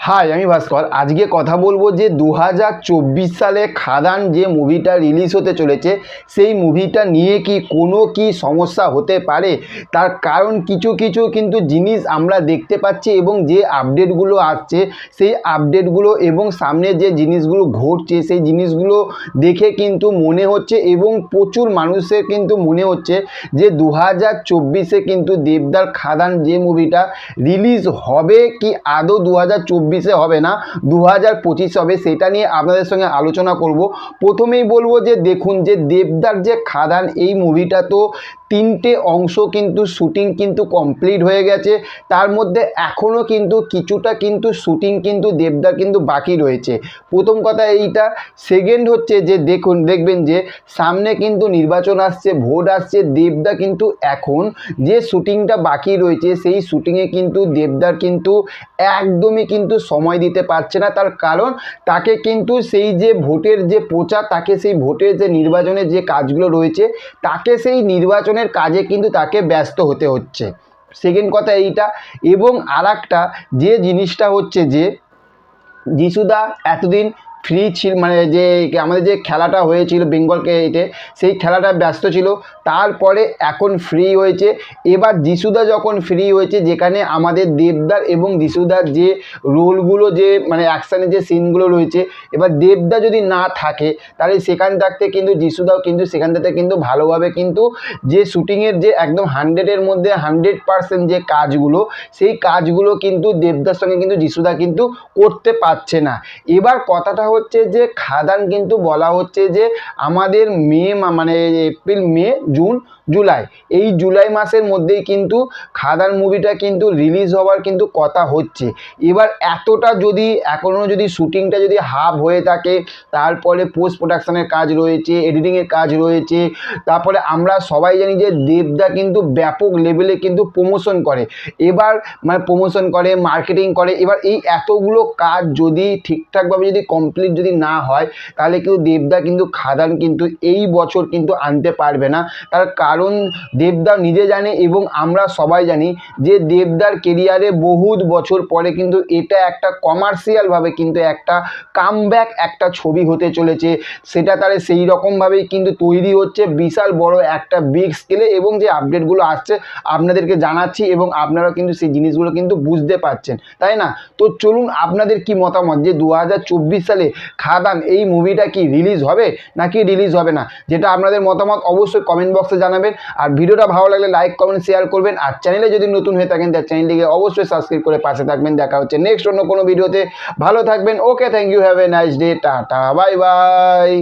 High আমি ভাস্কর। আজকে কথা বলব যে দু হাজার চব্বিশ সালে খাদান যে মুভিটা রিলিজ হতে চলেছে, সেই মুভিটা নিয়ে কি কোনো কি সমস্যা হতে পারে? তার কারণ কিছু কিছু কিন্তু জিনিস আমরা দেখতে পাচ্ছি এবং যে আপডেটগুলো আসছে, সেই আপডেটগুলো এবং সামনে যে জিনিসগুলো ঘটছে, সেই জিনিসগুলো দেখে কিন্তু মনে হচ্ছে এবং প্রচুর মানুষের কিন্তু মনে হচ্ছে যে দু হাজার কিন্তু দেবদার খাদান যে মুভিটা রিলিজ হবে কি আদৌ দু হাজার চব্বিশ চব্বিশে হবে না দু হাজার পঁচিশে হবে, সেটা নিয়ে আপনাদের সঙ্গে আলোচনা করব। প্রথমেই বলব যে, দেখুন যে, দেবদার যে খাদান, এই মুভিটা তো তিনটে অংশ কিন্তু শুটিং কিন্তু কমপ্লিট হয়ে গেছে। তার মধ্যে এখনও কিন্তু কিছুটা কিন্তু শুটিং কিন্তু দেবদার কিন্তু বাকি রয়েছে। প্রথম কথা এইটা। সেকেন্ড হচ্ছে যে, দেখুন, দেখবেন যে, সামনে কিন্তু নির্বাচন আসছে, ভোট আসছে, দেবদা কিন্তু এখন যে শুটিংটা বাকি রয়েছে, সেই শুটিংয়ে কিন্তু দেবদার কিন্তু একদমই কিন্তু সময় দিতে পারছে না। তার কারণ তাকে কিন্তু সেই যে ভোটের যে প্রচার, তাকে সেই ভোটের যে নির্বাচনের যে কাজগুলো রয়েছে, তাকে সেই নির্বাচনের কাজে কিন্তু তাকে ব্যস্ত হতে হচ্ছে। সেকেন্ড কথা এইটা। এবং আর যে জিনিসটা হচ্ছে যে, যিশুদা এতদিন ফ্রি ছিল মানে যে আমাদের যে খেলাটা হয়েছিল বেঙ্গলকে এতে সেই খেলাটা ব্যস্ত ছিল। তারপরে এখন ফ্রি হয়েছে। এবার যিশুদা যখন ফ্রি হয়েছে, যেখানে আমাদের দেবদার এবং যিশুদার যে রোলগুলো, যে মানে অ্যাকশানের যে সিনগুলো রয়েছে, এবার দেবদা যদি না থাকে, তাহলে সেখান থাকতে কিন্তু যিশুদাও কিন্তু, সেখান থেকে কিন্তু ভালোভাবে কিন্তু যে শ্যুটিংয়ের যে একদম হান্ড্রেডের মধ্যে হান্ড্রেড পারসেন্ট যে কাজগুলো, সেই কাজগুলো কিন্তু দেবদার সঙ্গে কিন্তু যিশুদা কিন্তু করতে পারছে না। এবার কথাটা হচ্ছে যে খাদান কিন্তু বলা হচ্ছে যে আমাদের মে মানে এপ্রিল, মে, জুন, জুলাই। এই জুলাই মাসের মধ্যেই কিন্তু খাদান মুভিটা কিন্তু রিলিজ হওয়ার কিন্তু কথা হচ্ছে। এবার এতটা যদি, এখনও যদি শ্যুটিংটা যদি হাফ হয়ে থাকে, তারপরে পোস্ট প্রোডাকশনের কাজ রয়েছে এডিটিংয়ের কাজ রয়েছে, তারপরে আমরা সবাই জানি যে দেবদা কিন্তু ব্যাপক লেভেলে কিন্তু প্রমোশন করে। এবার মানে প্রমোশন করে মার্কেটিং করে, এবার এই এতগুলো কাজ যদি ঠিকঠাকভাবে যদি কমপ্লিট যদি না হয়, তাহলে কিন্তু দেবদা কিন্তু খাদান কিন্তু এই বছর কিন্তু আনতে পারবে না। তার কারণ দেবদা নিজে জানে এবং আমরা সবাই জানি যে দেবদার কেরিয়ারে বহুত বছর পরে কিন্তু এটা একটা কমার্শিয়ালভাবে কিন্তু একটা কামব্যাক একটা ছবি হতে চলেছে। সেটা তার সেই রকমভাবেই কিন্তু তৈরি হচ্ছে বিশাল বড় একটা বিগ স্কেলে এবং যে আপডেটগুলো আসছে আপনাদেরকে জানাচ্ছি এবং আপনারাও কিন্তু সেই জিনিসগুলো কিন্তু বুঝতে পারছেন, তাই না? তো চলুন আপনাদের কি মতামত যে দু হাজার চব্বিশ সালে খাদান, এই মুভিটা কি রিলিজ হবে নাকি রিলিজ হবে না? যেটা আপনাদের মতামত অবশ্যই কমেন্ট বক্সে জানাবেন। আর ভিডিওটা ভালো লাগলে লাইক কমেন্ট শেয়ার করবেন। আর চ্যানেলে যদি নতুন হয়ে থাকেন তার চ্যানেলটিকে অবশ্যই সাবস্ক্রাইব করে পাশে থাকবেন। দেখা হচ্ছে নেক্সট অন্য কোনো ভিডিওতে ভালো থাকবেন। Okay thank you have a nice day tata bye bye